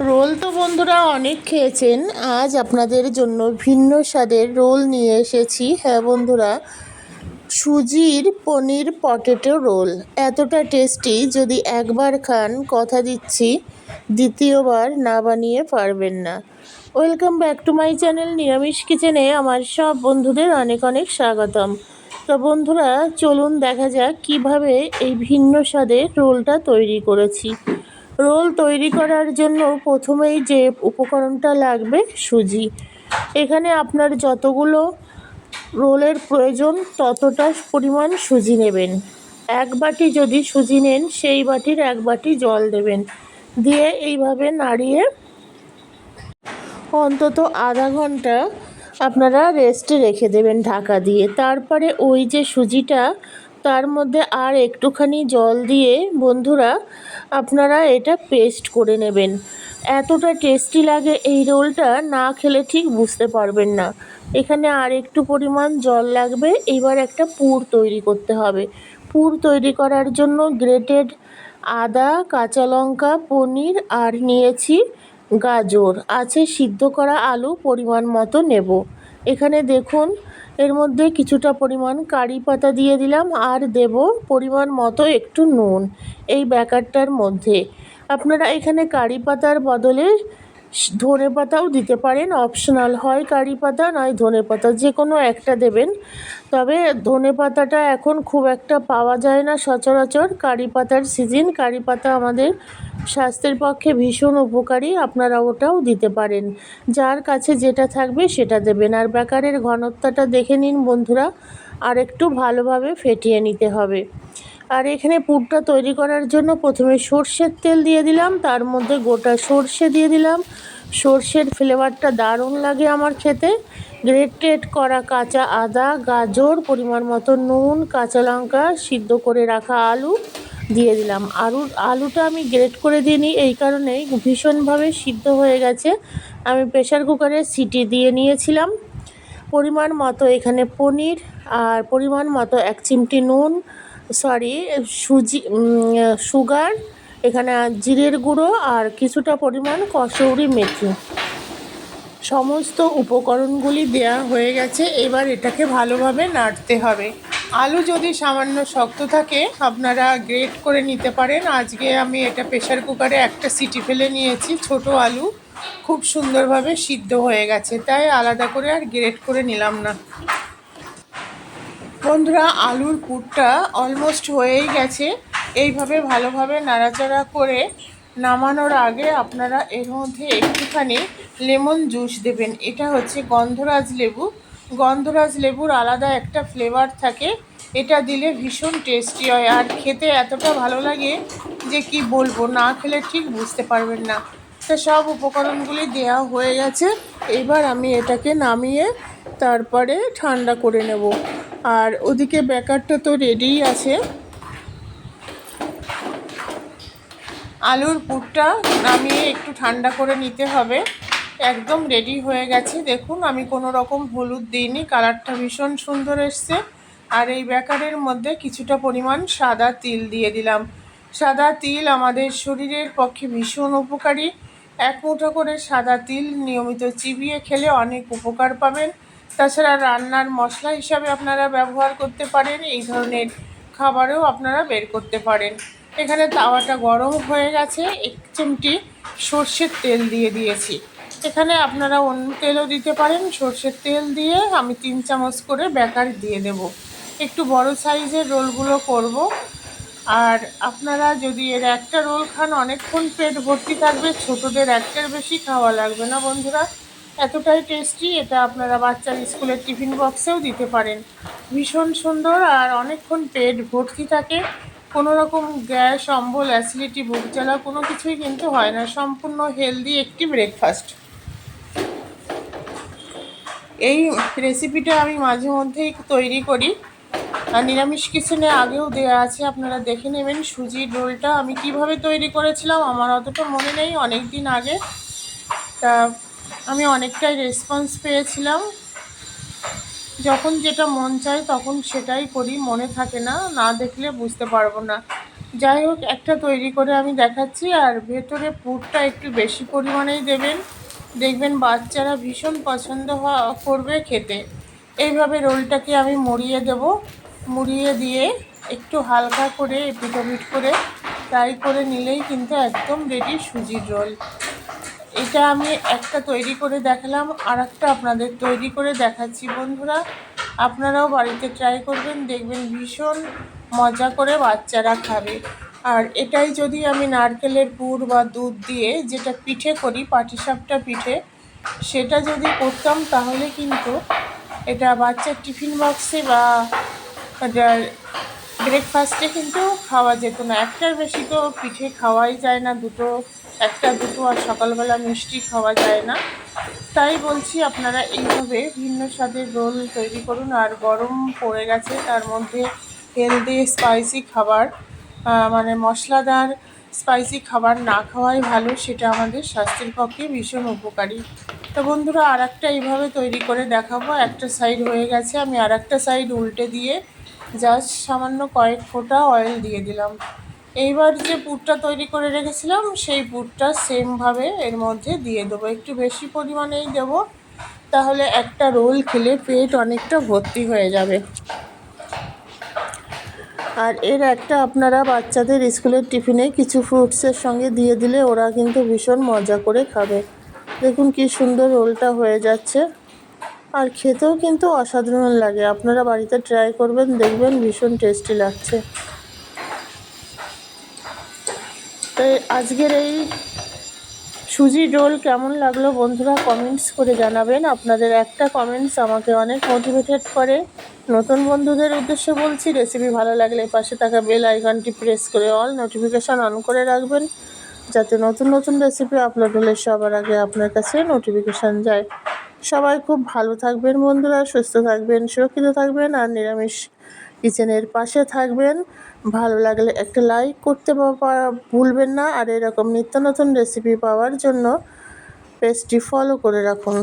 Role তো বন্ধুরা অনেক খেয়েছেন। আজ আপনাদের জন্য ভিন্ন স্বাদের রোল নিয়ে এসেছি। হ্যাঁ বন্ধুরা, সুজির পনির পটেটো রোল। এতটা টেস্টি, যদি একবার খান, কথা দিচ্ছি, দ্বিতীয়বার না বানিয়ে পারবেন না। Welcome back to my channel নিরামিষ কিচেনে। আমার সব বন্ধুদের অনেক অনেক স্বাগতম। তো বন্ধুরা, চলুন দেখা যাক কীভাবে এই ভিন্ন স্বাদের রোলটা তৈরি করেছি। রোল তৈরি করার জন্য প্রথমেই যে উপকরণটা লাগবে, সুজি। এখানে আপনার যতগুলো রোলের প্রয়োজন ততটা পরিমাণ সুজি নেবেন। এক বাটি যদি সুজি নেন, সেই বাটির এক বাটি জল দেবেন। দিয়ে এইভাবে নাড়িয়ে অন্তত আধা ঘণ্টা আপনারা রেস্টে রেখে দেবেন ঢাকা দিয়ে। তারপরে ওই যে সুজিটা তার মধ্যে আর একটুখানি জল দিয়ে বন্ধুরা আপনারা এটা পেস্ট করে নেবেন। এতটা টেস্টি লাগে এই রোলটা, না খেলে ঠিক বুঝতে পারবেন না। এখানে আর একটু পরিমাণ জল লাগবে, এবার একটা পুর তৈরি করতে হবে। পুর তৈরি করার জন্য গ্রেটেড আদা, কাঁচা লঙ্কা, পনির আর নিয়েছি গাজর। আছে সিদ্ধ করা আলু, পরিমাণ মতো নেব। এখানে দেখুন, এর মধ্যে কিছুটা পরিমাণ কারি পাতা দিয়ে দিলাম আর দেব পরিমাণ মতো একটু নুন এই ব্যাকারটার মধ্যে। আপনারা এখানে কারি পাতার বদলে ধনে পাতাও দিতে পারেন অপশনাল হয় কারি পাতা, নয় ধনে পাতা, যে কোনো একটা দেবেন। তবে ধনে পাতাটা এখন খুব একটা পাওয়া যায় না সচরাচর। কারি পাতার সিজন কারি পাতা আমাদের স্বাস্থ্যের পক্ষে ভীষণ উপকারী, আপনারা ওটাও দিতে পারেন। যার কাছে যেটা থাকবে সেটা দেবেন। আর বেকারের ঘনত্বটা দেখে নিন বন্ধুরা আর একটু ভালোভাবে ফেটিয়ে নিতে হবে। আর এখানে পুরটা তৈরি করার জন্য প্রথমে সর্ষের তেল দিয়ে দিলাম, তার মধ্যে গোটা সর্ষে দিয়ে দিলাম। সর্ষের ফ্লেভারটা দারুণ লাগে আমার খেতে। গ্রেটেড করা কাঁচা আদা, গাজর, পরিমাণ মতো নুন, কাঁচা লঙ্কা সিদ্ধ করে রাখা আলু দিয়ে দিলাম। আলু, আলুটা আমি গ্রেট করে দিইনি, এই কারণেই ভীষণভাবে সিদ্ধ হয়ে গেছে। আমি প্রেশার কুকারে সিটি দিয়ে নিয়েছিলাম। পরিমাণ মতো এখানে পনির আর পরিমাণ মতো এক চিমটি নুন সরি সুজি সুগার, এখানে জিরের গুঁড়ো আর কিছুটা পরিমাণ কসৌরি মেথি। সমস্ত উপকরণগুলি দেয়া হয়ে গেছে, এবার এটাকে ভালোভাবে নাড়তে হবে। আলু যদি সামান্য শক্ত থাকে, আপনারা গ্রেট করে নিতে পারেন। আজকে আমি এটা প্রেশার কুকারে একটা সিটি ফেলে নিয়েছি, ছোট আলু। খুব সুন্দরভাবে সিদ্ধ হয়ে গেছে, তাই আলাদা করে আর গ্রেট করে নিলাম না। বন্ধুরা, আলুর পুরটা অলমোস্ট হয়েই গেছে। এইভাবে ভালোভাবে নাড়াচাড়া করে নামানোর আগে আপনারা এর মধ্যে একটুখানি লেমন জুস দেবেন। এটা হচ্ছে গন্ধরাজ লেবু। গন্ধরাজ লেবুর আলাদা একটা ফ্লেভার থাকে। এটা দিলে ভীষণ টেস্টি হয় আর খেতে এতটা ভালো লাগে যে কি বলব, না খেলে ঠিক বুঝতে পারবেন না। তো সব উপকরণগুলি দেওয়া হয়ে গেছে। এবার আমি এটাকে নামিয়ে তারপরে ঠান্ডা করে নেব। আর ওদিকে ব্যাকারটা তো রেডিই আছে। আলুর পুরটা নামিয়ে একটু ঠান্ডা করে নিতে হবে। একদম রেডি হয়ে গেছে। দেখুন, আমি কোনো রকম হলুদ দিইনি, কালারটা ভীষণ সুন্দর এসছে। আর এই ব্যাকারের মধ্যে কিছুটা পরিমাণ সাদা তিল দিয়ে দিলাম। সাদা তিল আমাদের শরীরের পক্ষে ভীষণ উপকারী। এক মুঠো করে সাদা তিল নিয়মিত চিবিয়ে খেলে অনেক উপকার পাবেন। তাছাড়া রান্নার মশলা হিসাবে আপনারা ব্যবহার করতে পারেন, এই ধরনের খাবারও আপনারা বের করতে পারেন। এখানে তাওয়াটা গরম হয়ে গেছে, এক চিমটি সর্ষের তেল দিয়ে দিয়েছি। এখানে আপনারা অন্য তেলও দিতে পারেন, সর্ষের তেল দিয়ে আমি তিন চামচ করে বেকার দিয়ে দেব। একটু বড় সাইজের রোলগুলো করব। আর আপনারা যদি এর একটা রোল খান, অনেকক্ষণ পেট ভর্তি থাকবে, ছোটদের একটার বেশি খাওয়া লাগবে না বন্ধুরা। এতটাই টেস্টি এটা আপনারা বাচ্চার স্কুলের টিফিন বক্সেও দিতে পারেন। ভীষণ সুন্দর আর অনেকক্ষণ পেট ভর্তি থাকে। কোনো রকম গ্যাস, অম্বল অ্যাসিডিটি বুক জ্বালা কোনো কিছুই কিন্তু হয় না। সম্পূর্ণ হেলদি একটি ব্রেকফাস্ট এই রেসিপিটা আমি মাঝে মধ্যেই তৈরি করি। আর নিরামিষ কিচেনে আগেও দেওয়া আছে, আপনারা দেখে নেবেন। সুজির রোলটা আমি কীভাবে তৈরি করেছিলাম, আমার অতটা মনে নেই অনেক দিন আগে। তা আমি অনেকটাই রেসপন্স পেয়েছিলাম। যখন যেটা মন চায় তখন সেটাই করি, মনে থাকে না না দেখলে বুঝতে পারব না। যাই হোক, একটা তৈরি করে আমি দেখাচ্ছি, আর ভেতরে পুরটা একটু বেশি পরিমাণেই দেবেন। দেখবেন বাচ্চারা ভীষণ পছন্দ করবে খেতে। এইভাবে রোলটাকে আমি মুড়িয়ে দেব। মুড়িয়ে দিয়ে একটু হালকা করে এপিটোপিট করে ফ্রাই করে নিলেই কিন্তু একদম রেডি সুজির রোল। এটা আমি একটা তৈরি করে দেখালাম আর একটা আপনাদের তৈরি করে দেখাচ্ছি বন্ধুরা। আপনারাও বাড়িতে ট্রাই করবেন, দেখবেন ভীষণ মজা করে বাচ্চারা খাবে। আর এটাই যদি আমি নারকেলের পুর বা দুধ দিয়ে যেটা পিঠে করি, পাটিসাপটা পিঠে, সেটা যদি করতাম তাহলে কিন্তু এটা বাচ্চার টিফিন বক্সে বা ব্রেকফাস্টে কিন্তু খাওয়া যেত না। একটার বেশি তো পিঠে খাওয়াই যায় না, দুটো, একটা, দুটো আর সকালবেলা মিষ্টি খাওয়া যায় না। তাই বলছি আপনারা এইভাবে ভিন্ন স্বাদের রোল তৈরি করুন। আর গরম পড়ে গেছে, তার মধ্যে হেলদি স্পাইসি খাবার মানে মশলাদার স্পাইসি খাবার না খাওয়াই ভালো, সেটা আমাদের স্বাস্থ্যের পক্ষে ভীষণ উপকারী। তো বন্ধুরা আর একটা এইভাবে তৈরি করে দেখাবো। একটা সাইড হয়ে গেছে, আমি আর একটা সাইড উল্টে দিয়ে জাস্ট সামান্য কয়েক ফোঁটা অয়েল দিয়ে দিলাম। এইবার যে পুরটা তৈরি করে রেখেছিলাম, সেই পুরটা সেমভাবে এর মধ্যে দিয়ে দেবো। একটু বেশি পরিমাণেই দেবো, তাহলে একটা রোল খেলে পেট অনেকটা ভর্তি হয়ে যাবে। আর এর একটা আপনারা বাচ্চাদের স্কুলের টিফিনে কিছু ফ্রুটসের সঙ্গে দিয়ে দিলে ওরা কিন্তু ভীষণ মজা করে খাবে। দেখুন কি সুন্দর রোলটা হয়ে যাচ্ছে। আর খেতেও কিন্তু অসাধারণ লাগে। আপনারা বাড়িতে ট্রাই করবেন, দেখবেন ভীষণ টেস্টি লাগছে। তাই আজকের এই সুজি রোল কেমন লাগল বন্ধুরা কমেন্টস করে জানাবেন। আপনাদের একটা কমেন্টস আমাকে অনেক মোটিভেটেড করে। নতুন বন্ধুদের উদ্দেশ্যে বলছি রেসিপি ভালো লাগলে পাশে থাকা বেল আইকনটি প্রেস করে অল নোটিফিকেশান অন করে রাখবেন। যাতে নতুন নতুন রেসিপি আপলোড হলে সবার আগে আপনার কাছে নোটিফিকেশান যায়। সবাই খুব ভালো থাকবেন বন্ধুরা, সুস্থ থাকবেন, সুরক্ষিত থাকবেন আর নিরামিষ কিচেনের পাশে থাকবেন। ভালো লাগলে একটা লাইক করতে ভুলবেন না আর এরকম নিত্য নতুন রেসিপি পাওয়ার জন্য পেজটি ফলো করে রাখুন।